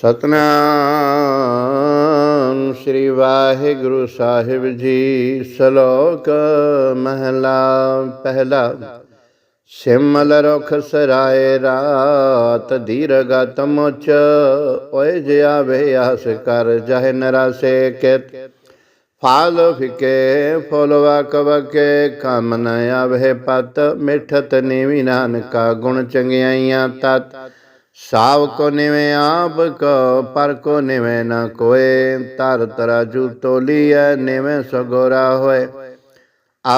ਸਤਨਾਮ ਸ੍ਰੀ ਵਾਹਿਗੁਰੂ ਸਾਹਿਬ ਜੀ, ਸ਼ਲੋਕ ਮਹਲਾ, ਪਹਿਲਾ। ਸਿਮਲ ਰੁਖ ਸਰਾਏ ਰਾਤ ਦੀਰਗਤ ਮੁਚ, ਓਏ ਜਿਆ ਵੇ ਆਸ ਕਰ, ਜਹ ਨਰਾਸੇ ਕਿਤ। ਫਾਲ ਫਿਕੇ ਫੁਲਵਾ ਕਵਕੇ ਕਮ ਨ ਆਵੇ ਪਤ, ਮਿਠਤ ਨੀਵੀ ਨਾਨਕਾ ਗੁਣ ਚੰਗਿਆਈਆਂ ਤਤ। ਸਾਵ ਕੋ ਨਿਵੇਂ ਆਪ ਕੋ, ਪਰ ਕੋ ਨਿਵੇਂ ਨ ਕੋਏ। ਤਰ ਤਰਾਜੂ ਤੋਲੀਐ ਨਿਵੇਂ ਸਗੋਰਾ ਹੋਏ।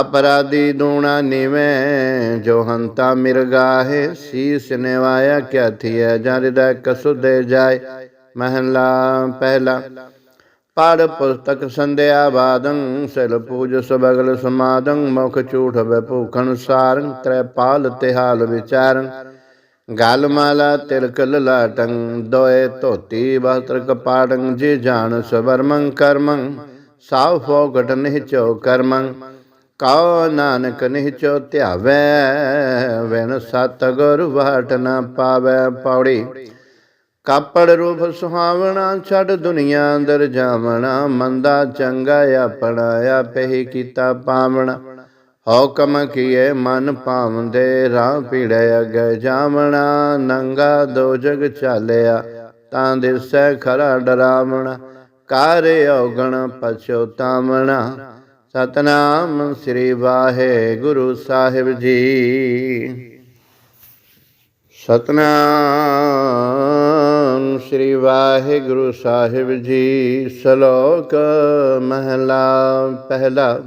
ਅਪਰਾਧੀ ਦੂਣਾ ਨਿਵੇਂ, ਜੋ ਹੰਤਾ ਮਿਰਗਾਹੇ ਸੀਸ ਨਿਵਾਇਆ ਕਿਆ ਥੀਐ ਜਨ ਹਿਰਦੈ ਕਸੁਦੇ ਜਾਏ। ਮਹਲਾ ਪਹਿਲਾ, ਪੜ ਪੁਸਤਕ ਸੰਧਿਆ ਬਾਦੰ ਸਿਲ ਪੂਜ ਸਬਗਲ ਸਮਾਦੰ। ਮੁਖ ਝੂਠ ਬੈ ਭੂਖਣ ਸਾਰੰ, ਤ੍ਰੈ ਪਾਲ ਤਿਹਾਲ ਵਿਚਾਰੰ। ਗਲ ਮਾਲਾ ਤਿਲਕ ਲਲਾਟੰ ਦੋਏ ਧੋਤੀ ਵਸਤਰ ਕਪਾੜੰ, ਜੇ ਜਾਣ ਸਵਰਮੰ ਕਰਮੰ ਸਾਵ ਫੋਗਟ ਨਿਹਚੋ ਕਰਮੰ, ਕਉ ਨਾਨਕ ਨਿਹਚੋ ਧਿਆਵੈ ਵੈਨ ਸਤ ਗੁਰ ਵਾਟ ਨਾ ਪਾਵੈ ਪੌੜੀ। ਕਾਪੜ ਰੂਪ ਸੁਹਾਵਣਾ ਛੱਡ ਦੁਨੀਆ ਅੰਦਰ ਜਾਵਣਾ, ਮੰਦਾ ਚੰਗਾ ਆਪਣਾ ਆਪੇ ਹੀ ਕੀਤਾ ਪਾਵਣਾ। ਹੁਕਮ ਕੀਏ ਮਨ ਭਾਵਦੇ, ਰਾਹ ਪੀੜੇ ਅਗੇ ਜਾਵਣਾ, ਨੰਗਾ ਦੋ ਜਗ ਚਾਲਿਆ, ਤਾਂ ਦਿਸੈ ਖਰਾ ਡਰਾਵਣਾ, ਕਾਰੇ ਔਗਣ ਪਛੋਤਾਵਣਾ ਸਤਨਾਮ ਸ੍ਰੀ ਵਾਹਿਗੁਰੂ ਸਾਹਿਬ ਜੀ। ਸਤਨਾਮ ਸ੍ਰੀ ਵਾਹਿਗੁਰੂ ਸਾਹਿਬ ਜੀ, ਸ਼ਲੋਕ ਮਹਲਾ ਪਹਿਲਾ।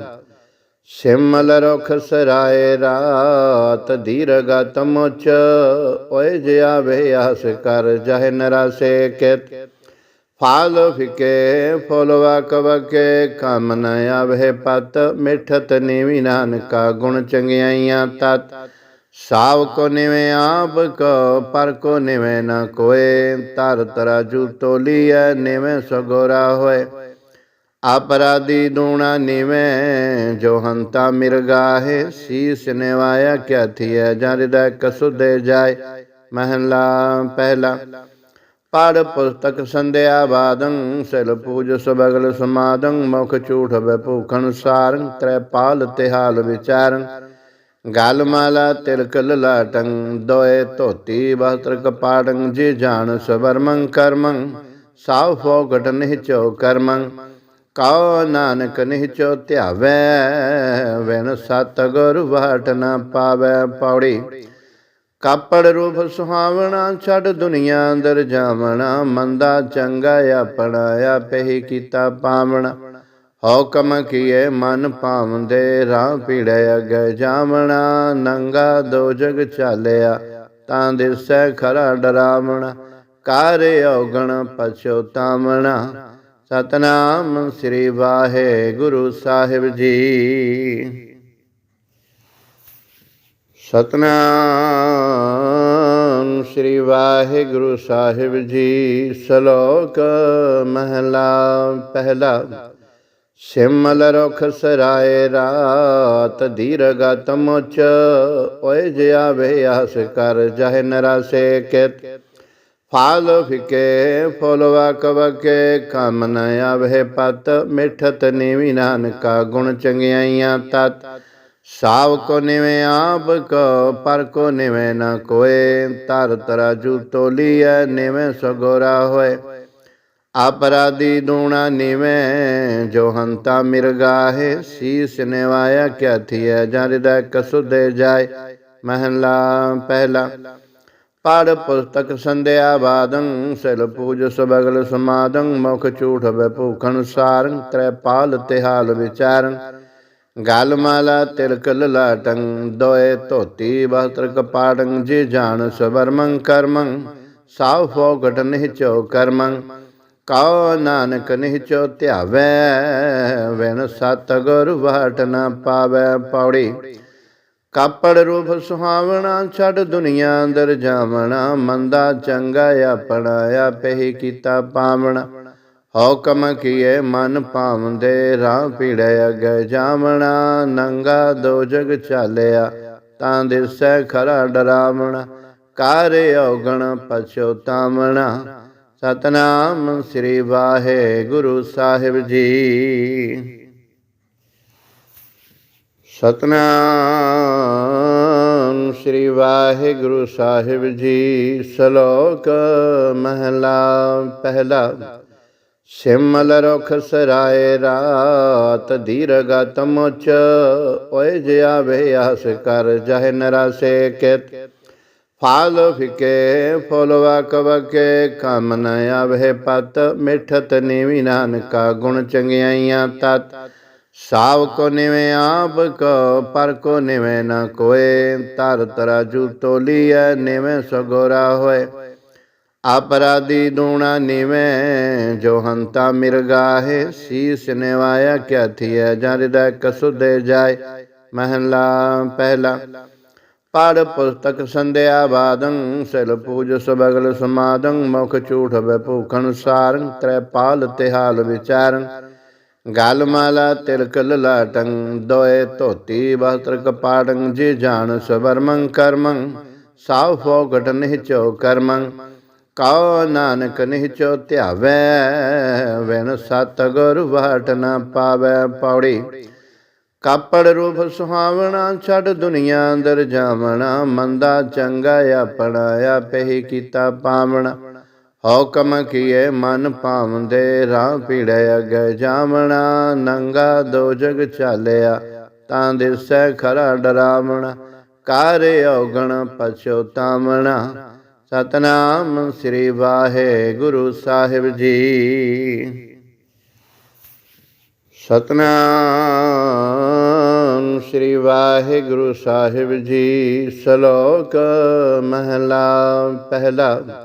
ਸਿਮਲ ਰੁਖ ਸਰਾਏ ਰਾਤ ਦੀਰਗਤ ਮੁਚ ਓਏ ਜੇ ਵੇ ਆਸ ਕਰ ਜਹ ਨਰਾਸੇ ਕਿਤ। ਫਾਲ ਫਿਕੇ ਫੁਲਵਾ ਕਵਕੇ ਕਮ ਨ ਆਵੇ ਪਤ, ਮਿਠਤ ਨੀਵੀ ਨਾਨਕਾ ਗੁਣ ਚੰਗਿਆਈਆਂ ਤਤ। ਸਾਵ ਕੋ ਨਿਵੇਂ ਆਪ ਕੋ, ਪਰ ਕੋ ਨਿਵੇਂ ਨ ਕੋਏ, ਤਰ ਤਰਾਜੂ ਤੋਲੀਐ, ਨਿਵੇਂ ਸਗੋਰਾ ਹੋਏ। ਅਪਰਾਧੀ ਦੂਣਾ ਨਿਵੇਂ, ਜੋ ਹੰਤਾ ਮਿਰਗਾਹੇ ਸੀਸ ਨਿਵਾਇਆ ਕਿਆ ਥੀਐ ਜਨ ਹਿਰਦੈ ਕਸੁਦੇ ਜਾਏ ਮਹਲਾ ਪਹਿਲਾ। ਪੜ ਪੁਸਤਕ ਸੰਧਿਆ ਬਾਦੰ ਸਿਲ ਪੂਜ ਸਬਗਲ ਸਮਾਦੰ, ਮੁਖ ਝੂਠ ਬੈ ਭੂਖਣ ਸਾਰੰ, ਤ੍ਰੈ ਪਾਲ ਤਿਹਾਲ ਗਾਲ ਮਾਲਾ ਤਿਲਕ ਲਲਾਟੰ ਦੋਏ ਧੋਤੀ ਵਸਤਰ ਕਪਾੜੰ ਜੇ ਜਾਣ ਸਵਰਮੰ ਕਰਮੰ, ਸਾਵ ਫੋਗਟ ਨਿਹਚੋ ਕਰਮੰ। ਕਾ ਨਾਨਕ ਨਿਹਚੋ ਧਿਆਵੈ ਵੈਨ ਸਤ ਗੁਰ ਵਾਟ ਨਾ ਪਾਵੈ ਪੌੜੀ। ਕਾਪੜ ਰੂਪ ਸੁਹਾਵਣਾ ਛੱਡ ਦੁਨੀਆ ਅੰਦਰ ਜਾਵਣਾ, ਮੰਦਾ ਚੰਗਾ ਆਪਣਾ ਆਪੇ ਕੀਤਾ ਪਾਵਣਾ। ਹੁਕਮ ਕੀਏ ਮਨ ਭਾਵੰਦੇ, ਰਾਹ ਪੀੜੇ ਅਗੇ ਜਾਵਣਾ, ਨੰਗਾ ਦੋ ਜਗ ਚਾਲਿਆ, ਤਾਂ ਦਿਸੈ ਖਰਾ ਡਰਾਵਣਾ। ਕਾਰੇ ਔਗਣ ਪਛੋਤਾਵਣਾ ਸਤਨਾਮ ਸ੍ਰੀ ਵਾਹਿਗੁਰੂ ਸਾਹਿਬ ਜੀ। ਸਤਨਾਮ ਸ੍ਰੀ ਵਾਹਿਗੁਰੂ ਸਾਹਿਬ ਜੀ, ਸ਼ਲੋਕ ਮਹਲਾ, ਪਹਿਲਾ। ਸਿਮਲ ਰੁਖ ਸਰਾਏ ਰਾਤ ਦੀਰਗਤ ਮੁਚ, ਓਏ ਜਿਆ ਵੇ ਆਸ ਕਰ, ਜਹ ਨਰਾਸੇ ਕਿਤ। ਫਾਲ ਫਿਕੇ ਫੁਲਵਾ ਕਵਕੇ ਕਮ ਨ ਆਵੇ ਪਤ, ਮਿਠਤ ਨੀਵੀ ਨਾਨਕਾ ਗੁਣ ਚੰਗਿਆਈਆਂ ਤਤ। ਸਾਵ ਕੋ ਨਿਵੇਂ ਆਪ ਕੋ, ਪਰ ਕੋ ਨਿਵੇਂ ਨ ਕੋਏ ਤਰ ਤਰਾਜੂ ਤੋਲੀਐ ਨਿਵੇਂ ਸਗੋਰਾ ਹੋਏ। ਅਪਰਾਧੀ ਦੂਣਾ ਨਿਵੇਂ, ਜੋ ਹੰਤਾ ਮਿਰਗਾਹੇ ਸੀਸ ਨਿਵਾਇਆ, ਕਿਆ ਥੀਐ, ਜਨ ਹਿਰਦੈ ਕਸੁਦੇ ਜਾਏ। ਮਹਲਾ ਪਹਿਲਾ। ਪੜ ਪੁਸਤਕ ਸੰਧਿਆ ਬਾਦੰ ਸਿਲ ਪੂਜ ਸਬਗਲ ਸਮਾਦੰ, ਮੁਖ ਝੂਠ ਬੈ ਭੂਖਣ ਸਾਰੰ ਤ੍ਰੈਪਾਲ ਤਿਹਾਲ ਵਿਚਾਰੰ। ਗਾਲ ਮਾਲਾ ਤਿਲਕ ਲਲਾਟੰ ਦੋਏ ਧੋਤੀ ਵਸਤਰ ਕਪਾੜੰ ਜੇ ਜਾਣ ਸਵਰਮੰ ਕਰਮੰ ਸਾਵ ਫੋਗਟ ਨਿਹਚੋ ਕਰਮੰ। ਕਉ ਨਾਨਕ ਨਿਹਚੋ ਧਿਆਵੈ ਵੈਨ ਸਤ ਗੁਰ ਵਾਟ ਨਾ ਪਾਵੈ ਪੌੜੀ। ਕਾਪੜ ਰੂਪ ਸੁਹਾਵਣਾ, ਛੱਡ ਦੁਨੀਆ ਅੰਦਰ ਜਾਵਣਾ, ਮੰਦਾ ਚੰਗਾ ਆਪਣਾ ਆਪੇ ਕੀਤਾ ਪਾਵਣਾ। ਹੁਕਮ ਕੀਏ ਮਨ ਭਾਵੰਦੇ ਰਾਹ ਪੀੜੇ ਅਗੇ ਜਾਵਣਾ, ਨੰਗਾ ਦੋ ਜਗ ਚਾਲਿਆ, ਤਾਂ ਦਿਸੈ ਖਰਾ ਡਰਾਵਣਾ। ਕਾਰੇ ਔਗਣ ਪਛੋਤਾਵਣਾ ਸਤਨਾਮ ਸ੍ਰੀ ਵਾਹਿਗੁਰੂ ਸਾਹਿਬ ਜੀ। ਸਤਨਾਮ ਸ੍ਰੀ ਵਾਹਿਗੁਰੂ ਸਾਹਿਬ ਜੀ, ਸ਼ਲੋਕ ਮਹਲਾ, ਪਹਿਲਾ। ਸਿਮਲ ਰੁਖ ਸਰਾਏ ਰਾਤ ਦੀਰਗਤ ਮੁਚ ਓਏ ਜਿਆ ਵੇ ਆਸ ਕਰ ਜਹ ਨਰਾਸੇ ਕਿਤ। ਫਾਲ ਫਿਕੇ ਫੋਲਵਾ ਕਵਕੇ ਕਮ ਨ ਆਵੇ ਪਤ, ਮਿਠਤ ਨੀਵੀ ਨਾਨਕਾ ਗੁਣ ਚੰਗਿਆਈਆਂ ਤਤ। ਸਾਵ ਕੋ ਨਿਵੇਂ ਆਪ ਕੋ, ਪਰ ਕੋ ਨਿਵੇਂ ਨ ਕੋਏ। ਤਰ ਤਰਾਜੂ ਤੋਲੀਐ ਨਿਵੇਂ ਸਗੋਰਾ ਹੋਏ। ਅਪਰਾਧੀ ਦੂਣਾ ਨਿਵੇਂ, ਜੋ ਹੰਤਾ ਮਿਰਗਾਹੇ ਸੀਸ ਨਿਵਾਇਆ ਕਿਆ ਥੀਐ ਜਰਿਦਾ ਕਸੁਦੇ ਜਾਏ। ਮਹਲਾ ਪਹਿਲਾ। ਪੜ ਪੁਸਤਕ ਸੰਧਿਆ ਬਾਦੰ, ਸਿਲ ਪੂਜ ਸਬਗਲ ਸਮਾਦੰ। ਮੁਖ ਝੂਠ ਬੈ ਭੂਖਣ ਸਾਰੰ, ਤ੍ਰੈ ਤਿਹਾਲ ਵਿਚਾਰੰ। ਗਲ ਮਾਲਾ ਤਿਲਕ ਲਲਾਟੰ ਦੋਏ ਧੋਤੀ ਵਸਤਰ ਕਪਾੜੰ, ਜੀ ਜਾਣ ਸਵਰਮੰ ਕਰਮੰ ਸਾਵ ਫੋਗਟ ਨਿਹਚੋ ਕਰਮੰ, ਕਉ ਨਾਨਕ ਨਿਹਚੋ ਧਿਆਵੈ ਵੈਨ ਸਤ ਗੁਰ ਵਾਟ ਨਾ ਪਾਵੈ ਪੌੜੀ। ਕਾਪੜ ਰੂਪ ਸੁਹਾਵਣਾ, ਛੱਡ ਦੁਨੀਆ ਅੰਦਰ ਜਾਵਣਾ, ਮੰਦਾ ਚੰਗਾ ਆਪਣਾ ਆਪੇ ਕੀਤਾ ਪਾਵਣਾ। ਹੁਕਮ ਕੀਏ ਮਨ ਭਾਵੰਦੇ ਰਾਹ ਪੀੜੇ ਅਗੇ ਜਾਵਣਾ, ਨੰਗਾ ਦੋ ਜਗ ਚਾਲਿਆ, ਤਾਂ ਦਿਸੈ ਖਰਾ ਡਰਾਵਣਾ, ਕਾਰੇ ਔਗਣ ਪਛੋਤਾਵਣਾ ਸਤਨਾਮ ਸ੍ਰੀ ਵਾਹਿਗੁਰੂ ਸਾਹਿਬ ਜੀ। ਸਤਨਾਮ ਸ੍ਰੀ ਵਾਹਿਗੁਰੂ ਸਾਹਿਬ ਜੀ, ਸ਼ਲੋਕ ਮਹਲਾ ਪਹਿਲਾ।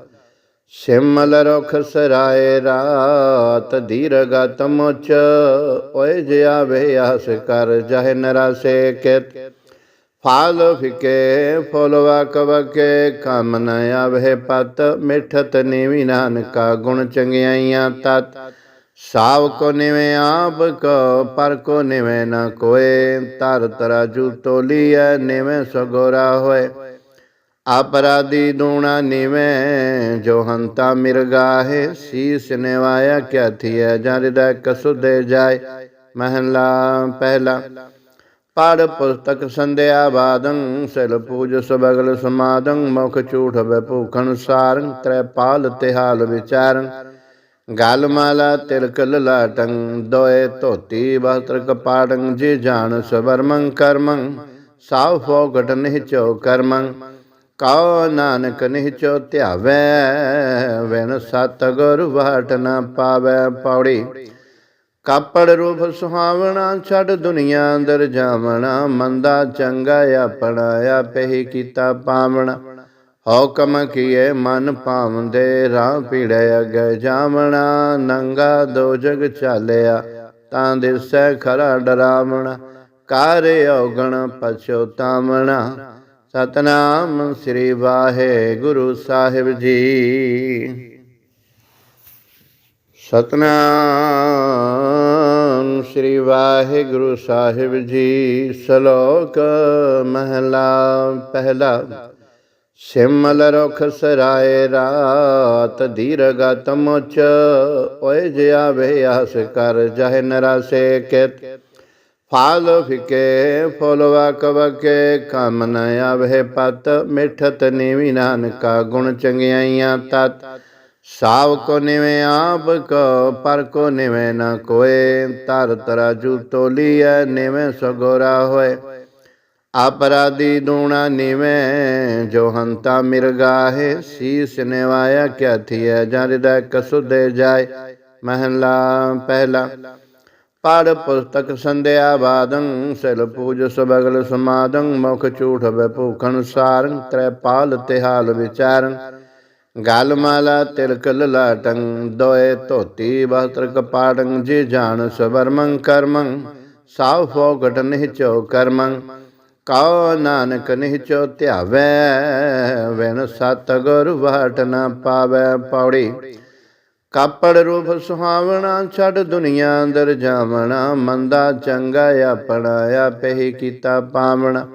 ਸਿਮਲ ਰੁਖ ਸਰਾਏ ਰਾਤ ਦੀਰਗਤ ਮੁਚ, ਓਏ ਜਿਆ ਵੇ ਆਸ ਕਰ ਜਹ ਨਰਾਸੇ ਕਿਤ। ਫਾਲ ਫਿਕੇ ਫੁਲਵਾ ਕਵਕੇ ਕਮ ਨ ਆਵੇ ਪਤ, ਮਿਠਤ ਨੀਵੀ ਨਾਨਕਾ ਗੁਣ ਚੰਗਿਆਈਆਂ ਤਤ। ਸਾਵ ਕੋ ਨਿਵੇਂ ਆਪ ਕੋ, ਪਰ ਕੋ ਨਿਵੇਂ ਨ ਕੋਏ ਤਰ ਤਰਾਜੂ ਤੋਲੀਐ, ਨਿਵੇਂ ਸਗੋਰਾ ਹੋਏ। ਅਪਰਾਧੀ ਦੂਣਾ ਨਿਵੇਂ, ਜੋ ਹੰਤਾ ਮਿਰਗਾਹੇ ਸੀਸ ਨਿਵਾਇਆ ਕਿਆ ਥੀਐ ਜਰਿਦਾ ਕਸੁਦੇ ਜਾਏ ਮਹਲਾ ਪਹਿਲਾ। ਪੜ ਪੁਸਤਕ ਸੰਧਿਆ ਬਾਦੰ ਸਿਲ ਪੂਜ ਸਬਗਲ ਸਮਾਦੰ, ਮੁਖ ਝੂਠ ਬੈ ਭੂਖਣ ਸਾਰੰ, ਤ੍ਰੈ ਪਾਲ ਤਿਹਾਲ ਵਿਚਾਰੰ। ਗਾਲ ਮਾਲਾ ਤਿਲਕ ਲਲਾਟੰ, ਦੋਏ ਧੋਤੀ ਵਸਤਰ ਕਪਾੜੰ ਜੀ ਜਾਣ ਸਵਰਮੰ ਕਰਮੰ ਸਾਵ ਫੋਗਟ ਨਿਹਚੋ ਕਰਮੰ। ਕਾ ਨਾਨਕ ਨਿਹਚੋ ਧਿਆਵੈ ਵੈਨ ਸਤ ਗੁਰ ਵਾਟ ਨਾ ਪਾਵੈ ਪੌੜੀ। ਕਾਪੜ ਰੂਪ ਸੁਹਾਵਣਾ ਛੱਡ ਦੁਨੀਆ ਅੰਦਰ ਜਾਵਣਾ, ਮੰਦਾ ਚੰਗਾ ਆਪਣਾ ਆਪੇ ਹੀ ਕੀਤਾ ਪਾਵਣਾ। ਹੁਕਮ ਕੀਏ ਮਨ ਭਾਵੰਦੇ, ਰਾਹ ਪੀੜੇ ਅਗੇ ਜਾਵਣਾ, ਨੰਗਾ ਦੋ ਜਗ ਚਾਲਿਆ, ਤਾਂ ਦਿਸੈ ਖਰਾ ਡਰਾਵਣਾ। ਕਾਰੇ ਔਗਣ ਪਛੋਤਾਵਣਾ ਸਤਨਾਮ ਸ੍ਰੀ ਵਾਹਿਗੁਰੂ ਸਾਹਿਬ ਜੀ। ਸਤਨਾਮ ਸ੍ਰੀ ਵਾਹਿਗੁਰੂ ਸਾਹਿਬ ਜੀ, ਸ਼ਲੋਕ ਮਹਲਾ ਪਹਿਲਾ। ਸਿਮਲ ਰੁਖ ਸਰਾਏ ਰਾਤ ਦੀਰਗਤ ਤਮਚ ਓਏ ਜਿਆ ਵੇ ਆਸ ਕਰ, ਜਹ ਨਰਾਸੇ ਕਿਤ। ਫਾਲ ਫਿਕੇ ਫੁਲਵਾ ਕਵਕੇ ਕਮ ਨ ਆਵੇ ਪਤ, ਮਿਠਤ ਨੀਵੀ ਨਾਨਕਾ ਗੁਣ ਚੰਗਿਆਈਆਂ ਤਤ। ਸਾਵ ਕੋ ਨਿਵੇਂ ਆਪ ਕੋ ਪਰ ਕੋ ਨਿਵੇਂ ਨ ਕੋਏ ਤਰ ਤਰਾਜੂ ਤੋਲੀਐ ਨਿਵੇਂ ਸਗੋਰਾ ਹੋਏ। ਅਪਰਾਧੀ ਦੂਣਾ ਨਿਵੇਂ, ਜੋ ਹੰਤਾ ਮਿਰਗਾਹੇ ਸੀਸ ਨਿਵਾਇਆ ਕਿਆ ਥੀਐ ਜਰਿਦਾ ਕਸੁਦੇ ਜਾਏ। ਮਹਲਾ ਪਹਿਲਾ। ਪੜ ਪੁਸਤਕ ਸੰਧਿਆ ਬਾਦੰ ਸਿਲ ਪੂਜ ਸਬਗਲ ਸਮਾਦੰ, ਮੁਖ ਝੂਠ ਬੈ ਭੂਖਣ ਸਾਰੰ ਤ੍ਰੈਪਾਲ ਤਿਹਾਲ ਵਿਚਾਰੰ। ਗਾਲ ਮਾਲਾ ਤਿਲਕ ਲਲਾਟੰ, ਦੋਏ ਧੋਤੀ ਵਸਤਰ ਕਪਾੜੰ ਜੀ ਜਾਣ ਸਵਰਮੰ ਕਰਮੰ ਸਾਵ ਫੋਗਟ ਨਿਹਚੋ ਕਰਮੰ। ਕਉ ਨਾਨਕ ਨਿਹਚੋ ਧਿਆਵੈ ਵੈਨ ਸਤ ਗੁਰ ਵਾਟ ਨਾ ਪਾਵੈ ਪੌੜੀ। ਕਾਪੜ ਰੂਪ ਸੁਹਾਵਣਾ, ਛੱਡ ਦੁਨੀਆ ਅੰਦਰ ਜਾਵਣਾ, ਮੰਦਾ ਚੰਗਾ ਆਪਣਾ ਆਪੇ ਕੀਤਾ ਪਾਵਣਾ।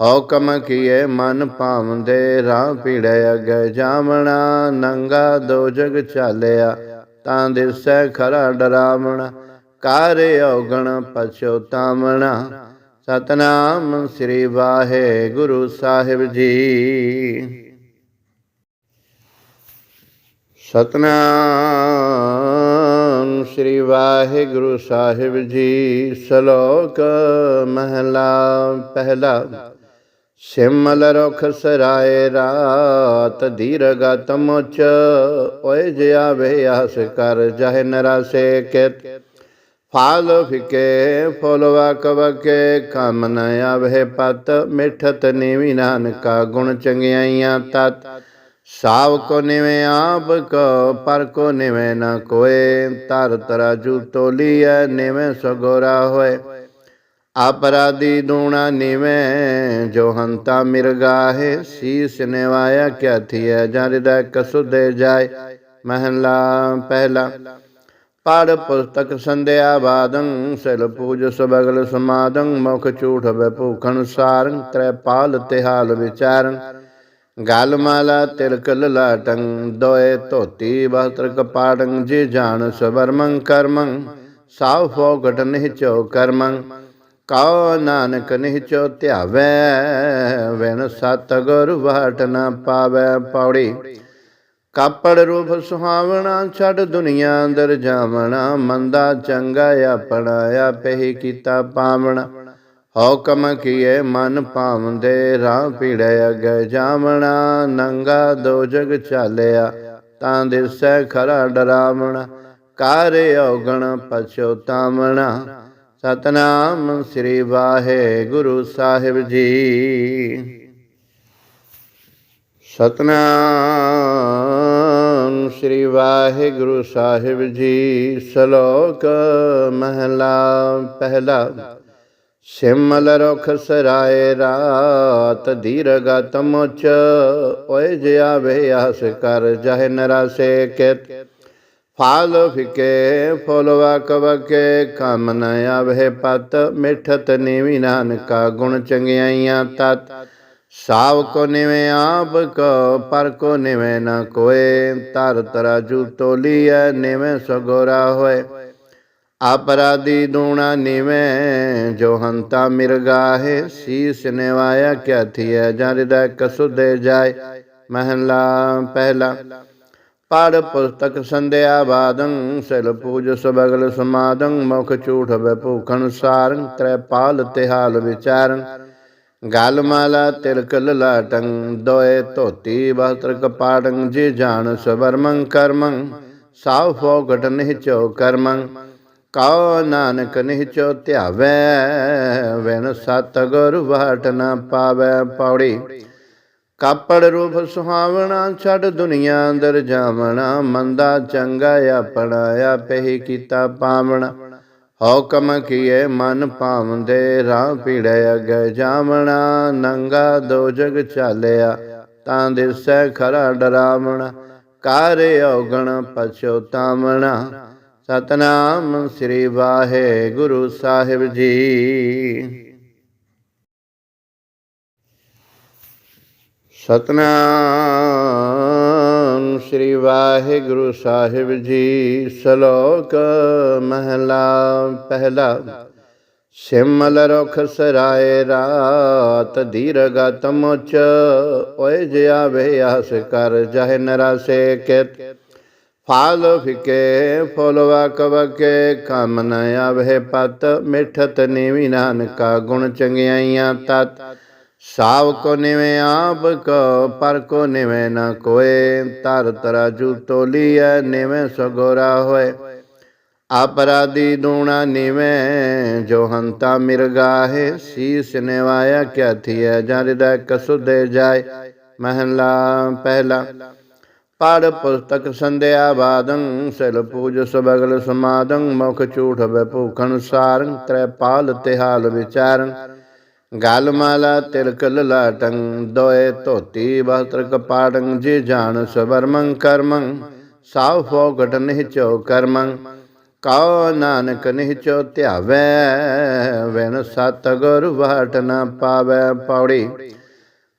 ਹਉਕਮ ਕੀਏ ਮਨ ਭਾਵਦੇ ਰਾਹ ਪੀੜੇ ਅਗ ਜਾਵਣਾ, ਨੰਗਾ ਦੋ ਜਗ ਚਾਲਿਆ, ਤਾਂ ਦਿਸੈ ਖਰਾ ਡਰਾਵਣਾ, ਕਾਰੇ ਔਗਣ ਪਛੋਤਾਵਣਾ ਸਤਨਾਮ ਸ੍ਰੀ ਵਾਹਿਗੁਰੂ ਸਾਹਿਬ ਜੀ। ਸਤਨਾਮ ਸ੍ਰੀ ਵਾਹਿਗੁਰੂ ਸਾਹਿਬ ਜੀ, ਸ਼ਲੋਕ ਮਹਲਾ, ਪਹਿਲਾ। ਸਿਮਲ ਰੁਖ ਸਰਾਏ ਰਾਤ ਦੀਰਗਤ ਮੁਚ ਓਏ ਜਿਆ ਵੇ ਆਸ ਕਰ ਜਹ ਨਰਾਸੇ ਕਿਤ। ਫਾਲ ਫਿਕੇ ਫੁਲਵਾ ਕਵਕੇ ਕਮ ਨ ਆਵੇ ਪਤ, ਮਿਠਤ ਨੀਵੀ ਨਾਨਕਾ ਗੁਣ ਚੰਗਿਆਈਆਂ ਤਤ। ਸਾਵ ਕੋ ਨਿਵੇਂ ਆਪ ਕੋ, ਪਰ ਕੋ ਨਿਵੇਂ ਨ ਕੋਏ। ਤਰ ਤਰਾਜੂ ਤੋਲੀਐ ਨਿਵੇਂ ਸਗੋਰਾ ਹੋਏ। ਅਪਰਾਧੀ ਦੂਣਾ ਨਿਵੇਂ, ਜੋ ਹੰਤਾ ਮਿਰਗਾਹੇ ਸੀਸ ਨਿਵਾਇਆ ਕਿਆ ਥੀਐ ਜਾਂ ਹਿਰਦੈ ਕਸੁਦੇ ਜਾਏ। ਮਹਲਾ ਪਹਿਲਾ, ਪੜ ਪੁਸਤਕ ਸੰਧਿਆ ਬਾਦੰ ਸਿਲ ਪੂਜ ਸਬਗਲ ਸਮਾਦੰ। ਮੁਖ ਝੂਠ ਬੈ ਭੂਖਣ ਸਾਰੰ, ਤ੍ਰੈ ਤਿਹਾਲ ਵਿਚਾਰੰ। ਗਲ ਮਾਲਾ ਤਿਲਕ ਲਲਾਟੰ ਦੋਏ ਧੋਤੀ ਵਸਤਰ ਕਪਾੜੰ, ਜੀ ਜਾਣ ਸਵਰਮੰ ਕਰਮੰ ਸਾਵ ਫੋਗਟ ਨਿਹ ਚੋ ਕਰਮੰ, ਕਉ ਨਾਨਕ ਨਿਹ ਚੋ ਧਿਆਵੈ ਵੈਨ ਸਤ ਗੁਰ ਵਾਟ ਨ ਪਾਵੈ ਪੌੜੀ। ਕਾਪੜ ਰੂਪ ਸੁਹਾਵਣਾ, ਛੱਡ ਦੁਨੀਆ ਅੰਦਰ ਜਾਵਣਾ, ਮੰਦਾ ਚੰਗਾ ਆਪਣਾ ਆਪੇ ਕੀਤਾ ਪਾਵਣਾ। ਹਉਕਮ ਕੀਏ ਮਨ ਭਾਵਦੇ ਰਾਹ ਪੀੜੇ ਅਗੇ ਜਾਵਣਾ, ਨੰਗਾ ਦੋ ਜਗ ਚਾਲਿਆ, ਤਾਂ ਦਿਸੈ ਖਰਾ ਡਰਾਵਣਾ, ਕਾਰੇ ਔਗਣ ਪਛੋਤਾਵਣਾ ਸਤਨਾਮ ਸ੍ਰੀ ਵਾਹਿਗੁਰੂ ਸਾਹਿਬ ਜੀ। ਸਤਨਾਮ ਸ੍ਰੀ ਵਾਹਿਗੁਰੂ ਸਾਹਿਬ ਜੀ, ਸ਼ਲੋਕ ਮਹਲਾ ਪਹਿਲਾ। ਸਿਮਲ ਰੁਖ ਸਰਾਏ ਰਾਤ ਦੀਰਗਤ ਮੁਚ, ਓਏ ਜੇ ਵੇ ਆਸ ਕਰ ਜਹ ਨਰਾਸੇ ਕਿਤ। ਫਾਲ ਫਿਕੇ ਫੁਲਵਾ ਕਵਕੇ ਕਮ ਨ ਆਵੇ ਪਤ, ਮਿਠਤ ਨੀਵੀ ਨਾਨਕਾ ਗੁਣ ਚੰਗਿਆਈਆਂ ਤਤ। ਸਾਵ ਕੋ ਨਿਵੇਂ, ਆਪ ਕੋ ਪਰ ਕੋ ਨਿਵੇਂ ਨ ਕੋਏ ਤਰ ਤਰਾਜੂ ਤੋਲੀਐ, ਨਿਵੇਂ ਸਗੋਰਾ ਹੋਏ। ਅਪਰਾਧੀ ਦੂਣਾ ਨਿਵੇਂ, ਜੋ ਹੰਤਾ ਮਿਰਗਾਹੇ ਸੀਸ ਨਿਵਾਇਆ ਕਿਆ ਥੀਐ ਜਾਂ ਹਿਰਦੈ ਕਸੁਦੇ ਜਾਏ, ਮਹਲਾ ਪਹਿਲਾ। ਪੜ ਪੁਸਤਕ ਸੰਧਿਆ ਬਾਦੰ ਸਿਲ ਪੂਜ ਸਬਗਲ ਸਮਾਦੰ, ਮੁਖ ਝੂਠ ਬੈ ਭੂਖਣ ਸਾਰੰ, ਤ੍ਰੈ ਤਿਹਾਲ ਵਿਚਾਰੰ। ਗਾਲ ਮਾਲਾ ਤਿਲਕ ਲਲਾਟੰ, ਦੋਏ ਧੋਤੀ ਵਸਤਰ ਕਪਾੜੰ, ਜੀ ਜਾਣ ਸਵਰਮੰ ਕਰਮੰ ਸਾਵ ਫੋਗਟ ਨਿਹ ਚੋ ਕਰਮੰ। ਕਉ ਨਾਨਕ ਨਿਹ ਚੋ ਧਿਆਵੈ ਵੈਨ ਸਤ ਗੁਰ ਵਾਟ ਨ ਪਾਵੈ ਪੌੜੀ। ਕਾਪੜ ਰੂਪ ਸੁਹਾਵਣਾ ਛੱਡ ਦੁਨੀਆ ਅੰਦਰ ਜਾਵਣਾ, ਮੰਦਾ ਚੰਗਾ ਆਪਣਾ ਆਪੇ ਹੀ ਕੀਤਾ ਪਾਵਣਾ। ਹਉਕਮ ਕੀਏ ਮਨ ਭਾਵਦੇ, ਰਾਹ ਪੀੜੇ ਅਗੇ ਜਾਵਣਾ, ਨੰਗਾ ਦੋ ਜਗ ਚਾਲਿਆ, ਤਾਂ ਦਿਸੈ ਖਰਾ ਡਰਾਵਣਾ। ਕਾਰੇ ਔਗਣ ਪਛੋਤਾਵਣਾ ਸਤਨਾਮ ਸ੍ਰੀ ਵਾਹਿਗੁਰੂ ਸਾਹਿਬ ਜੀ। ਸਤਨਾਮ ਸ੍ਰੀ ਵਾਹਿਗੁਰੂ ਸਾਹਿਬ ਜੀ, ਸ਼ਲੋਕ ਮਹਲਾ ਪਹਿਲਾ। ਸਿਮਲ ਰੁਖ ਸਰਾਏ ਰਾਤ ਦੀਰਗਤ ਮੁਚ, ਓਏ ਜਿਆ ਵੇ ਆਸ ਕਰ, ਜਹ ਨਰਾਸੇ ਕਿਤ। ਫਾਲ ਫਿਕੇ ਫੁਲਵਾ ਕਵਕੇ ਕਮ ਨ ਆਵੇ ਪਤ, ਮਿਠਤ ਨੀਵੀ ਨਾਨਕਾ ਗੁਣ ਚੰਗਿਆਈਆਂ ਤਤ। ਸਾਵ ਕੋ ਨਿਵੇਂ, ਆਪ ਕੋ ਪਰ ਕੋ ਨਿਵੇਂ ਨ ਕੋਏ ਤਰ ਤਰਾਜੂ ਤੋਲੀਐ, ਨਿਵੇਂ ਸਗੋਰਾ ਹੋਏ। ਅਪਰਾਧੀ ਦੂਣਾ ਨਿਵੇਂ, ਜੋ ਹੰਤਾ ਮਿਰਗਾਹੇ ਸੀਸ ਨਿਵਾਇਆ ਕਿਆ ਥੀਐ ਜਾਂ ਹਿਰਦੈ ਕਸੁਦੇ ਜਾਏ। ਮਹਲਾ ਪਹਿਲਾ। ਪੜ ਪੁਸਤਕ ਸੰਧਿਆ ਬਾਦੰ ਸਿਲ ਪੂਜ ਸਬਗਲ ਸਮਾਦੰ, ਮੁਖ ਝੂਠ ਬੈ ਭੂਖਣ ਸਾਰੰ ਤ੍ਰੈਪਾਲ ਤਿਹਾਲ ਵਿਚਾਰੰ। ਗਾਲ ਮਾਲਾ ਤਿਲਕ ਲਲਾਟੰ, ਦੋਏ ਧੋਤੀ ਵਸਤਰ ਕਪਾੜੰ ਜੀ ਜਾਣ ਸਵਰਮੰ ਕਰਮੰ ਸਾਵ ਫੋਗਟ ਨਿਹ ਚੋ ਕਰਮੰ। ਕਉ ਨਾਨਕ ਨਿਹਚੋ ਧਿਆਵੈ ਵਿਨ ਸਤਿਗੁਰ ਵਾਟ ਨਾ ਪਾਵੈ ਪੌੜੀ।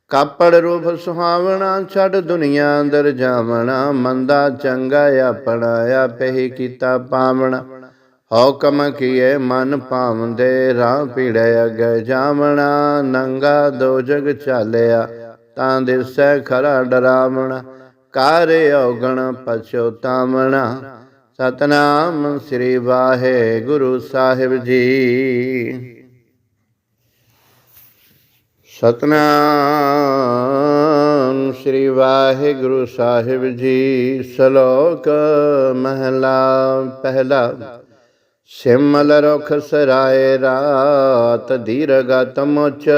ਕਾਪੜ ਰੂਪ ਸੁਹਾਵਣਾ ਛੱਡ ਦੁਨੀਆ ਅੰਦਰ ਜਾਵਣਾ, ਮੰਦਾ ਚੰਗਾ ਆਪਣਾ ਆਪੇ ਹੀ ਕੀਤਾ ਪਾਵਣਾ। ਹੁਕਮ ਕੀਏ ਮਨ ਭਾਵੰਦੇ ਰਾਹ ਪੀੜੇ ਅੱਗੇ ਜਾਵਣਾ, ਨੰਗਾ ਦੋ ਜਗ ਚਾਲਿਆ, ਤਾਂ ਦਿਸੈ ਖਰਾ ਡਰਾਵਣਾ। ਕਾਰੇ ਔਗਣ ਪਛੋਤਾਵਣਾ ਸਤਨਾਮ ਸ੍ਰੀ ਵਾਹਿਗੁਰੂ ਸਾਹਿਬ ਜੀ। ਸਤਨਾਮ ਸ੍ਰੀ ਵਾਹਿਗੁਰੂ ਸਾਹਿਬ ਜੀ, ਸ਼ਲੋਕ ਮਹਲਾ, ਪਹਿਲਾ। ਸਿਮਲ ਰੁਖ ਸਰਾਏ ਰਾਤ ਦੀਰਗਤ ਮੁਚ,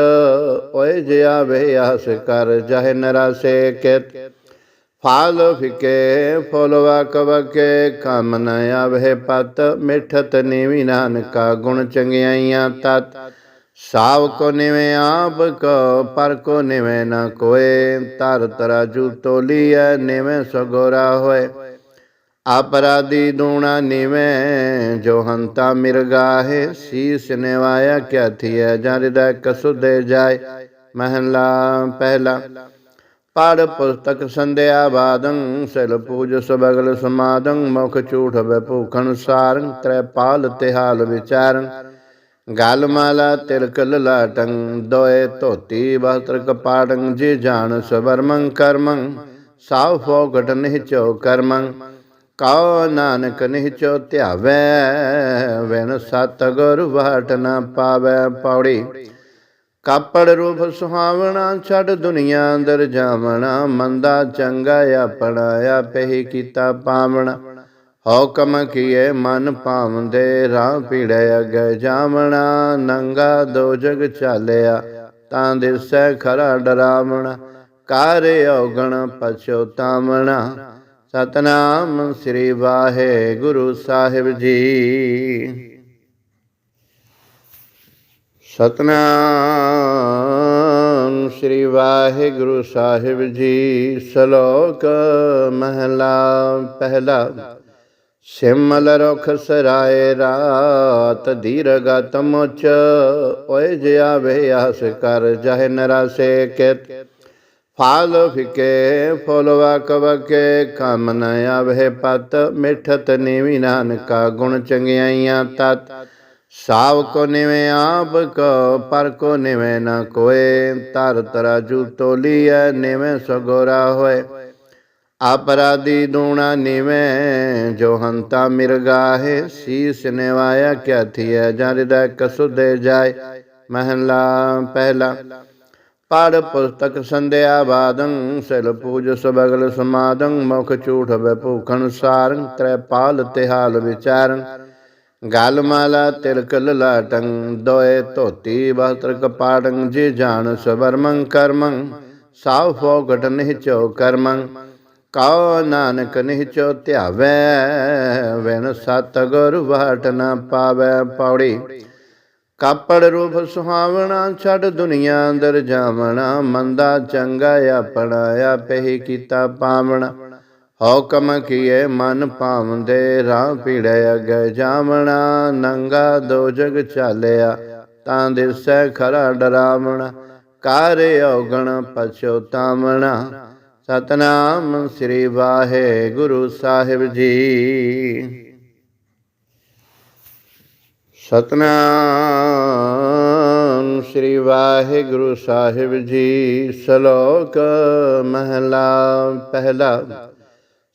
ਓਏ ਜਿਆ ਵੇ ਆਸ ਕਰ ਜਹ ਨਰਾਸੇ ਕਿਤ। ਫਾਲ ਫਿਕੇ ਫੁਲਵਾ ਕਵਕੇ ਕਮ ਨ ਆਵੇ ਪਤ, ਮਿਠਤ ਨੀਵੀ ਨਾਨਕਾ ਗੁਣ ਚੰਗਿਆਈਆਂ ਤਤ। ਸਾਵ ਕੋ ਨਿਵੇਂ ਆਪ ਕੋ, ਪਰ ਕੋ ਨਿਵੇਂ ਨ ਕੋਏ। ਤਰ ਤਰਾਜੂ ਤੋਲੀਐ ਨਿਵੇਂ ਸਗੋਰਾ ਹੋਏ। ਅਪਰਾਧੀ ਦੂਣਾ ਨਿਵੇਂ, ਜੋ ਹੰਤਾ ਮਿਰਗਾਹੇ ਸੀਸ ਨਿਵਾਇਆ ਕਿਆ ਥੀਐ ਜਨ ਦਾ ਕਸੁਦੇ ਜਾਏ। ਮਹਲਾ ਪਹਿਲਾ। ਪੜ ਪੁਸਤਕ ਸੰਧਿਆ ਬਾਦੰ ਸਿਲ ਪੂਜ ਸਬਗਲ ਸਮਾਦੰ। ਮੁਖ ਝੂਠ ਬੈ ਭੂਖਣ ਸਾਰੰ, ਤ੍ਰੈ ਪਾਲ ਤਿਹਾਲ ਵਿਚਾਰੰ। ਗਲ ਮਾਲਾ ਤਿਲਕ ਲਲਾਟੰ ਦੋਏ ਧੋਤੀ, ਵਸਤਰ ਕਪਾੜੰ, ਜੀ ਜਾਣ ਸਵਰਮੰ ਕਰਮੰ ਸਾਵ ਫੋਗਟ ਨਿਹਚੋ ਕਰਮੰ, ਕਉ ਨਾਨਕ ਨਿਹਚੋ ਧਿਆਵੈ ਵਿਨ ਸਤਿਗੁਰ ਵਾਟ ਨਾ ਪਾਵੈ ਪੌੜੀ। ਕਾਪੜ ਰੂਪ ਸੁਹਾਵਣਾ, ਛੱਡ ਦੁਨੀਆ ਅੰਦਰ ਜਾਵਣਾ, ਮੰਦਾ ਚੰਗਾ ਆਪਣਾ ਆਪੇ ਕੀਤਾ ਪਾਵਣਾ। ਹੁਕਮ ਕੀਏ ਮਨ ਭਾਵੰਦੇ ਰਾਹ ਪੀੜੇ ਅੱਗੇ ਜਾਵਣਾ, ਨੰਗਾ ਦੋ ਜਗ ਚਾਲਿਆ, ਤਾਂ ਦਿਸੈ ਖਰਾ ਡਰਾਵਣਾ, ਕਾਰੇ ਔਗਣ ਪਛੋਤਾਵਣਾ ਸਤਨਾਮ ਸ੍ਰੀ ਵਾਹਿਗੁਰੂ ਸਾਹਿਬ ਜੀ। ਸਤਨਾਮ ਸ੍ਰੀ ਵਾਹਿਗੁਰੂ ਸਾਹਿਬ ਜੀ, ਸ਼ਲੋਕ ਮਹਲਾ ਪਹਿਲਾ। ਸਿਮਲ ਰੁਖ ਸਰਾਏ ਰਾਤ ਦੀਰਗਤ ਮੁਚ, ਓਏ ਜਿਆ ਵੇ ਆਸ ਕਰ ਜਹ ਨਰਾਸੇ ਕਿਤ। ਫਾਲ ਫਿਕੇ ਫੁਲਵਾ ਕਵਕੇ ਕਮ ਨ ਆਵੇ ਪਤ, ਮਿਠਤ ਨੀਵੀ ਨਾਨਕਾ ਗੁਣ ਚੰਗਿਆਈਆਂ ਤਤ। ਸਾਵ ਕੋ ਨਿਵੇਂ, ਆਪ ਕੋ, ਪਰ ਕੋ ਨਿਵੇਂ ਨ ਕੋਏ, ਤਰ ਤਰਾਜੂ ਤੋਲੀਐ, ਨਿਵੇਂ ਸਗੋਰਾ ਹੋਏ। ਅਪਰਾਧੀ ਦੂਣਾ ਨਿਵੇਂ, ਜੋ ਹੰਤਾ ਮਿਰਗਾਹੇ ਸੀਸ ਨਿਵਾਇਆ ਕਿਆ ਥੀਐ, ਜਨ ਦਾ ਕਸੁਦੇ ਜਾਏ। ਮਹਲਾ ਪਹਿਲਾ, ਪੜ ਪੁਸਤਕ ਸੰਧਿਆ ਬਾਦੰ ਸਿਲ ਪੂਜ ਸਬਗਲ ਸਮਾਦੰ, ਮੁਖ ਝੂਠ ਬੈ ਭੂਖਣ ਸਾਰੰ, ਤ੍ਰੈ ਪਾਲ ਤਿਹਾਲ ਵਿਚਾਰੰ। ਗਲ ਮਾਲਾ ਤਿਲਕ ਲਲਾਟੰ, ਦੋਏ ਧੋਤੀ ਵਸਤਰ ਕਪਾੜੰ ਜੀ ਜਾਣ ਸਵਰਮੰ ਕਰਮੰ ਸਾਵ ਫੋਗਟ ਨਿਹਚੋ ਕਰਮੰ। ਕਾ ਨਾਨਕ ਨਿਹਚੋ ਧਿਆਵੈ ਵਿਨ ਸਤਿਗੁਰ ਵਾਟ ਨਾ ਪਾਵੈ ਪੌੜੀ। ਕਾਪੜ ਰੂਪ ਸੁਹਾਵਣਾ ਛੱਡ ਦੁਨੀਆ ਅੰਦਰ ਜਾਵਣਾ, ਮੰਦਾ ਚੰਗਾ ਆਪਣਾ ਆਪੇ ਕੀਤਾ ਪਾਵਣਾ। ਹੁਕਮ ਕੀਏ ਮਨ ਭਾਵੰਦੇ ਰਾਹ ਪੀੜੇ ਅੱਗੇ ਜਾਵਣਾ, ਨੰਗਾ ਦੋ ਜਗ ਚਾਲਿਆ, ਤਾਂ ਦਿਸੈ ਖਰਾ ਡਰਾਵਣਾ। ਕਾਰੇ ਔਗਣ ਪਛੋਤਾਵਣਾ ਸਤਨਾਮ ਸ੍ਰੀ ਵਾਹਿਗੁਰੂ ਸਾਹਿਬ ਜੀ। ਸਤਨਾਮ ਸ੍ਰੀ ਵਾਹਿਗੁਰੂ ਸਾਹਿਬ ਜੀ, ਸ਼ਲੋਕ ਮਹਲਾ ਪਹਿਲਾ।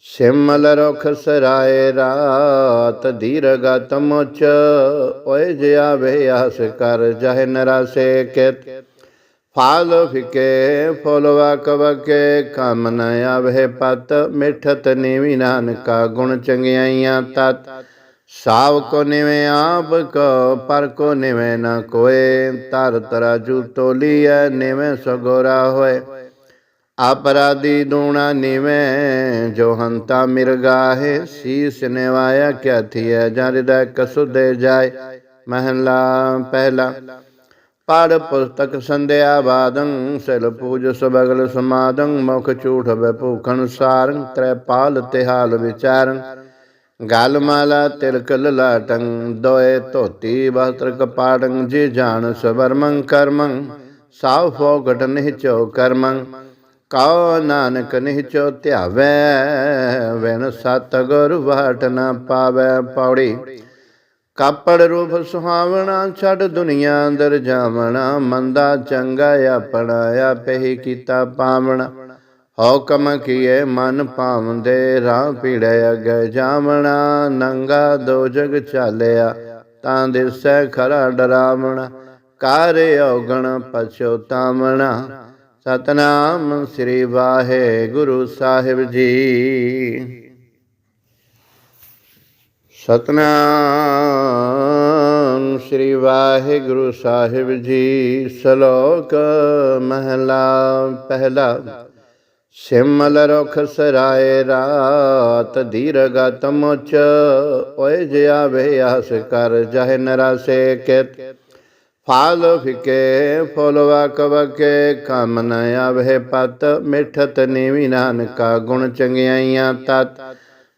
ਸਿਮਲ ਰੁਖ ਸਰਾਏ ਰਾਤ ਦੀਰਗਤ ਮੁਚ, ਓਏ ਜਿਆ ਵੇ ਆਸ ਕਰ, ਜਹ ਨਰਾਸੇ ਕਿਤ। ਫਾਲ ਫਿਕੇ ਫੁਲਵਾ ਕਵਕੇ ਕਮ ਨ ਆਵੇ ਪਤ, ਮਿਠਤ ਨੀਵੀ ਨਾਨਕਾ ਗੁਣ ਚੰਗਿਆਈਆਂ ਤਤ। ਸਾਵ ਕੋ ਨਿਵੇਂ ਆਪ ਕੋ ਪਰ ਕੋ ਨਿਵੇਂ ਨ ਕੋਏ ਤਰ ਤਰਾਜੂ ਤੋਲੀਐ, ਨਿਵੇਂ ਸਗੋਰਾ ਹੋਏ। ਅਪਰਾਧੀ ਦੂਣਾ ਨਿਵੇਂ, ਜੋ ਹੰਤਾ ਮਿਰਗਾਹੇ ਸੀਸ ਨਿਵਾਇਆ ਕਿਆ ਥੀਐ ਜਨ ਦਾ ਕਸੁਦੇ ਜਾਏ। ਮਹਲਾ ਪਹਿਲਾ। ਪੜ ਪੁਸਤਕ ਸੰਧਿਆ ਬਾਦੰ ਸਿਲ ਪੂਜ ਸਬਗਲ ਸਮਾਦੰ, ਮੁਖ ਝੂਠ ਬੈ ਭੂਖਣ ਸਾਰੰ ਤ੍ਰੈਪਾਲ ਤਿਹਾਲ ਵਿਚਾਰੰ। ਗਾਲ ਮਾਲਾ ਤਿਲਕ ਲਲਾਟੰ, ਦੋਏ ਧੋਤੀ ਵਸਤਰ ਕਪਾੜੰ ਜੇ ਜਾਣ ਸਵਰਮੰ ਕਰਮੰ ਸਾਵ ਫੋਗਟ ਨਿਹਚੋ ਕਰਮੰ। ਕਉ ਨਾਨਕ ਨਿਹਚੋ ਧਿਆਵੈ ਵੈਨ ਸਤ ਗੁਰ ਵਾਟ ਨਾ ਪਾਵੈ ਪੌੜੀ। ਕਾਪੜ ਰੂਪ ਸੁਹਾਵਣਾ, ਛੱਡ ਦੁਨੀਆ ਅੰਦਰ ਜਾਵਣਾ, ਮੰਦਾ ਚੰਗਾ ਆਪਣਾ ਆਪੇ ਕੀਤਾ ਪਾਵਣਾ। ਹੁਕਮ ਕੀਏ ਮਨ ਭਾਵੰਦੇ ਰਾਹ ਪੀੜੇ ਅੱਗੇ ਜਾਵਣਾ, ਨੰਗਾ ਦੋ ਜਗ ਚਾਲਿਆ, ਤਾਂ ਦਿਸੈ ਖਰਾ ਡਰਾਵਣਾ, ਕਾਰੇ ਔਗਣ ਪਛੋਤਾਵਣਾ ਸਤਨਾਮ ਸ੍ਰੀ ਵਾਹਿਗੁਰੂ ਸਾਹਿਬ ਜੀ। ਸਤਨਾਮ ਸ੍ਰੀ ਵਾਹਿਗੁਰੂ ਸਾਹਿਬ ਜੀ, ਸ਼ਲੋਕ ਮਹਲਾ, ਪਹਿਲਾ। ਸਿਮਲ ਰੁਖ ਸਰਾਏ ਰਾਤ ਦੀਰਗਤ ਮੁਚ, ਓਏ ਜਿਆ ਵੇ ਆਸ ਕਰ ਜਹ ਨਰਾਸੇ ਕਿਤ। ਫਾਲ ਫਿਕੇ ਫੁਲਵਾ ਕਵਕੇ ਕਮ ਨ ਆਵੇ ਪਤ, ਮਿਠਤ ਨੀਵੀ ਨਾਨਕਾ ਗੁਣ ਚੰਗਿਆਈਆਂ ਤਤ।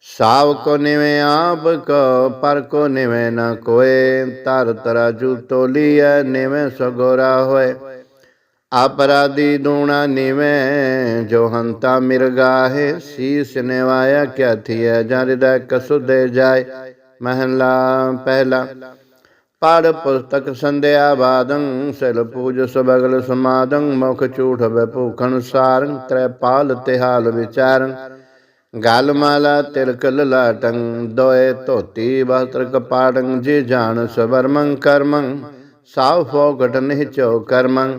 ਸਾਵ ਕੋ ਨਿਵੇਂ ਆਪ ਕੋ, ਪਰ ਕੋ ਨਿਵੇਂ ਨ ਕੋਏ। ਤਰ ਤਰਾਜੂ ਤੋਲੀਐ ਨਿਵੇਂ ਸਗੋਰਾ ਹੋਏ। ਅਪਰਾਧੀ ਦੂਣਾ ਨਿਵੇਂ, ਜੋ ਹੰਤਾ ਮਿਰਗਾਹੇ ਸੀਸ ਨਿਵਾਇਆ ਕਿਆ ਥੀਐ ਜਰਿਦਾ ਕਸੁਦੇ ਜਾਏ। ਮਹਲਾ ਪਹਿਲਾ। ਪੜ ਪੁਸਤਕ ਸੰਧਿਆ ਬਾਦੰ ਸਿਲ ਪੂਜ ਸਬਗਲ ਸਮਾਦੰ। ਮੁਖ ਝੂਠ ਬੈ ਭੂਖਣ ਸਾਰੰ ਤ੍ਰੈ ਪਾਲ ਤਿਹਾਲ ਵਿਚਾਰੰ। ਗਲ ਮਾਲਾ ਤਿਲਕ ਲਲਾਟੰ ਦੋਏ ਧੋਤੀ ਵਸਤਰ ਕਪਾੜੰ ਜੇ ਜਾਣ ਸਵਰਮੰ ਕਰਮੰ ਸਾਵ ਫੋਗਟ ਨਿਹਚੋ ਕਰਮੰ,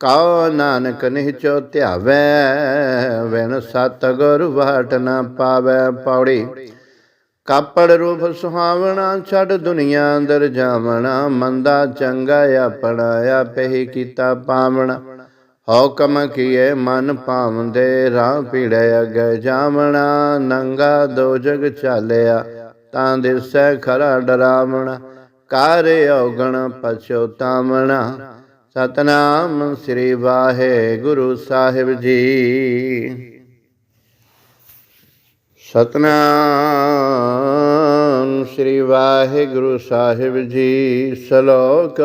ਕਉ ਨਾਨਕ ਨਿਹਚੋ ਧਿਆਵੈ ਵੈਨ ਸਤ ਗੁਰ ਵਾਟ ਨਾ ਪਾਵੈ ਪੌੜੀ। ਕਾਪੜ ਰੂਪ ਸੁਹਾਵਣਾ ਛੱਡ ਦੁਨੀਆ ਅੰਦਰ ਜਾਵਣਾ, ਮੰਦਾ ਚੰਗਾ ਆਪਣਾ ਆਪੇ ਹੀ ਕੀਤਾ ਪਾਵਣਾ। ਹੁਕਮ ਕੀਏ ਮਨ ਭਾਵੰਦੇ ਰਾਹ ਪੀੜੇ ਅੱਗੇ ਜਾਵਣਾ, ਨੰਗਾ ਦੋ ਜਗ ਚਾਲਿਆ, ਤਾਂ ਦਿਸੈ ਖਰਾ ਡਰਾਵਣਾ, ਕਾਰੇ ਔਗਣ ਪਛੋਤਾਵਣਾ ਸਤਨਾਮ ਸ੍ਰੀ ਵਾਹਿਗੁਰੂ ਸਾਹਿਬ ਜੀ। ਸਤਨਾਮ ਸ੍ਰੀ ਵਾਹਿਗੁਰੂ ਸਾਹਿਬ ਜੀ, ਸ਼ਲੋਕ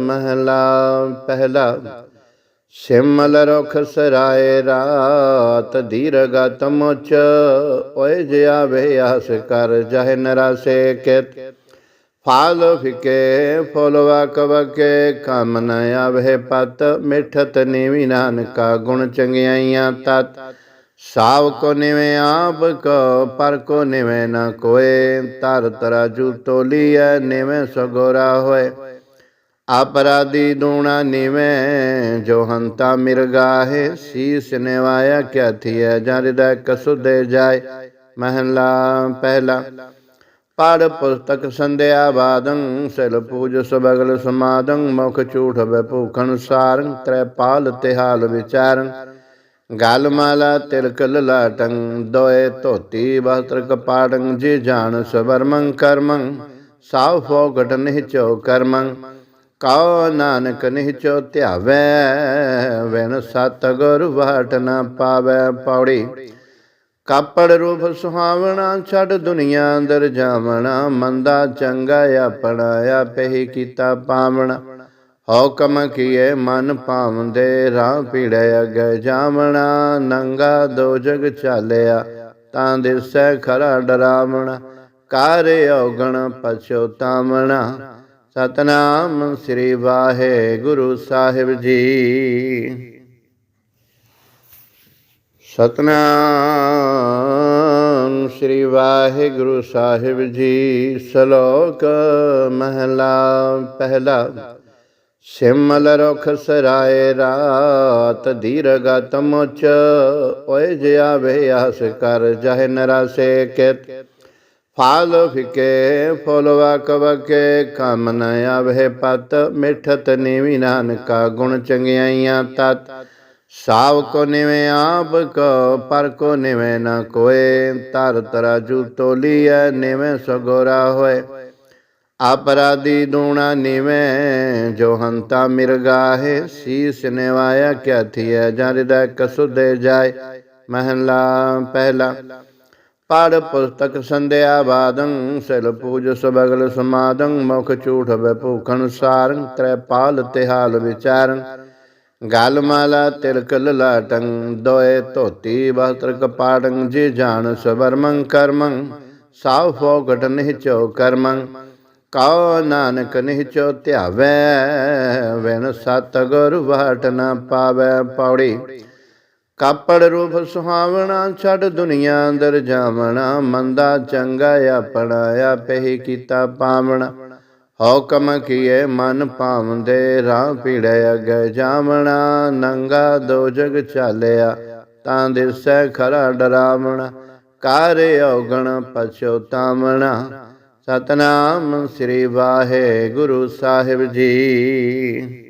ਮਹਲਾ ਪਹਿਲਾ। ਸਿਮਲ ਰੁਖ ਸਰਾਏ ਰਾਤ ਦੀਰਗਤ ਮੁਚ ਓਏ ਜਿਆ ਵੇ ਆਸ ਕਰ ਜਹ ਨਰਾਸੇ ਕਿਤ। ਫਾਲ ਫਿਕੇ ਫੁਲਵਾ ਕਵਕੇ ਕਮ ਨ ਆਵੇ ਪਤ, ਮਿਠਤ ਨੀਵੀ ਨਾਨਕਾ ਗੁਣ ਚੰਗਿਆਈਆਂ ਤਤ। ਸਾਵ ਕੋ ਨਿਵੇਂ, ਆਪ ਕੋ ਪਰ ਕੋ ਨਿਵੇਂ ਨ ਕੋਏ ਤਰ ਤਰਾਜੂ ਤੋਲੀਐ, ਨਿਵੇਂ ਸਗੋਰਾ ਹੋਏ। ਅਪਰਾਧੀ ਦੂਣਾ ਨਿਵੇਂ, ਜੋ ਹੰਤਾ ਮਿਰਗਾਹੇ ਸੀਸ ਨਿਵਾਇਆ ਕਿਆ ਥੀਐ ਜਰਿਦਾ ਕਸੁਦੇ ਜਾਏ, ਮਹਲਾ ਪਹਿਲਾ। ਪੜ ਪੁਸਤਕ ਸੰਧਿਆ ਬਾਦੰ ਸਿਲ ਪੂਜ ਸਬਗਲ ਸਮਾਦੰ, ਮੁਖ ਝੂਠ ਬੈ ਭੂਖਣ ਸਾਰੰ, ਤ੍ਰੈ ਪਾਲ ਤਿਹਾਲ ਵਿਚਾਰੰ। ਗਾਲ ਮਾਲਾ ਤਿਲਕ ਲਲਾਟੰ, ਦੋਏ ਧੋਤੀ ਵਸਤਰ ਕਪਾੜੰ, ਜੇ ਜਾਣ ਸਵਰਮੰ ਕਰਮੰ ਸਾਵ ਫੋਗਟ ਨਿਹਚੋ ਕਰਮੰ। ਕਾ ਨਾਨਕ ਨਿਹਚੋ ਧਿਆਵੈ ਵੈਨ ਸਤ ਗੁਰ ਵਾਟ ਨਾ ਪਾਵੈ ਪੌੜੀ। ਕਾਪੜ ਰੂਪ ਸੁਹਾਵਣਾ ਛੱਡ ਦੁਨੀਆ ਅੰਦਰ ਜਾਵਣਾ, ਮੰਦਾ ਚੰਗਾ ਆਪਣਾ ਆਪੇ ਹੀ ਕੀਤਾ ਪਾਵਣਾ। ਹੁਕਮ ਕੀਏ ਮਨ ਭਾਵੰਦੇ, ਰਾਹ ਪੀੜੇ ਅੱਗੇ ਜਾਵਣਾ, ਨੰਗਾ ਦੋ ਜਗ ਚਾਲਿਆ, ਤਾਂ ਦਿਸੈ ਖਰਾ ਡਰਾਵਣਾ, ਕਾਰੇ ਔਗਣ ਪਛੋਤਾਵਣਾ ਸਤਨਾਮ ਸ੍ਰੀ ਵਾਹਿਗੁਰੂ ਸਾਹਿਬ ਜੀ। ਸਤਨਾਮ ਸ੍ਰੀ ਵਾਹਿਗੁਰੂ ਸਾਹਿਬ ਜੀ, ਸ਼ਲੋਕ ਮਹਲਾ ਪਹਿਲਾ। ਸਿਮਲ ਰੁਖ ਸਰਾਏ ਰਾਤ ਦੀਰਗਤ ਮੁਚ, ਓਏ ਜਿਆ ਵੇ ਆਸ ਕਰ, ਜਹ ਨਰਾਸੇ ਕਿਤ। ਫਾਲ ਫਿਕੇ ਫੁਲਵਾ ਕਵਕੇ ਕਮ ਨ ਆਵੇ ਪਤ, ਮਿਠਤ ਨੀਵੀ ਨਾਨਕਾ ਗੁਣ ਚੰਗਿਆਈਆਂ ਤਤ। ਸਾਵ ਕੋ ਨਿਵੇਂ, ਆਪ ਕੋ ਪਰ ਕੋ ਨਿਵੇਂ ਨ ਕੋਏ ਤਰ ਤਰਾਜੂ ਤੋਲੀਐ, ਨਿਵੇਂ ਸਗੋਰਾ ਹੋਏ। ਅਪਰਾਧੀ ਦੂਣਾ ਨਿਵੇਂ, ਜੋ ਹੰਤਾ ਮਿਰਗਾਹੇ ਸੀਸ ਨਿਵਾਇਆ, ਕਿਆ ਥੀਐ ਜਰਿਦਾ ਕਸੁਦੇ ਜਾਏ। ਮਹਲਾ ਪਹਿਲਾ। ਪੜ ਪੁਸਤਕ ਸੰਧਿਆ ਬਾਦੰ ਸਿਲ ਪੂਜ ਸਬਗਲ ਸਮਾਦੰ, ਮੁਖ ਝੂਠ ਬੈ ਭੂਖਣ ਸਾਰੰ ਤ੍ਰੈਪਾਲ ਤਿਹਾਲ ਵਿਚਾਰੰ। ਗਾਲ ਮਾਲਾ ਤਿਲਕ ਲਲਾਟੰ, ਦੋਏ ਧੋਤੀ ਵਸਤਰ ਕਪਾੜੰ ਜੇ ਜਾਣ ਸਵਰਮੰ ਕਰਮੰ ਸਾਵ ਫੋਗਟ ਨਿਹਚੋ ਕਰਮੰ। ਕਉ ਨਾਨਕ ਨਿਹਚੋ ਧਿਆਵੈ ਵਿਨ ਸਤ ਗੁਰ ਵਾਟ ਨਾ ਪਾਵੈ ਪੌੜੀ। ਕਾਪੜ ਰੂਪ ਸੁਹਾਵਣਾ, ਛੱਡ ਦੁਨੀਆ ਅੰਦਰ ਜਾਵਣਾ, ਮੰਦਾ ਚੰਗਾ ਆਪਣਾ ਆਪੇ ਕੀਤਾ ਪਾਵਣਾ। ਹੁਕਮ ਕੀਏ ਮਨ ਭਾਵੰਦੇ, ਰਾਹ ਪੀੜੇ ਅੱਗੇ ਜਾਵਣਾ, ਨੰਗਾ ਦੋ ਜਗ ਚਾਲਿਆ, ਤਾਂ ਦਿਸੈ ਖਰਾ ਡਰਾਵਣਾ, ਕਾਰੇ ਔਗਣ ਪਛੋਤਾਵਣਾ ਸਤਨਾਮ ਸ੍ਰੀ ਵਾਹਿਗੁਰੂ ਸਾਹਿਬ ਜੀ।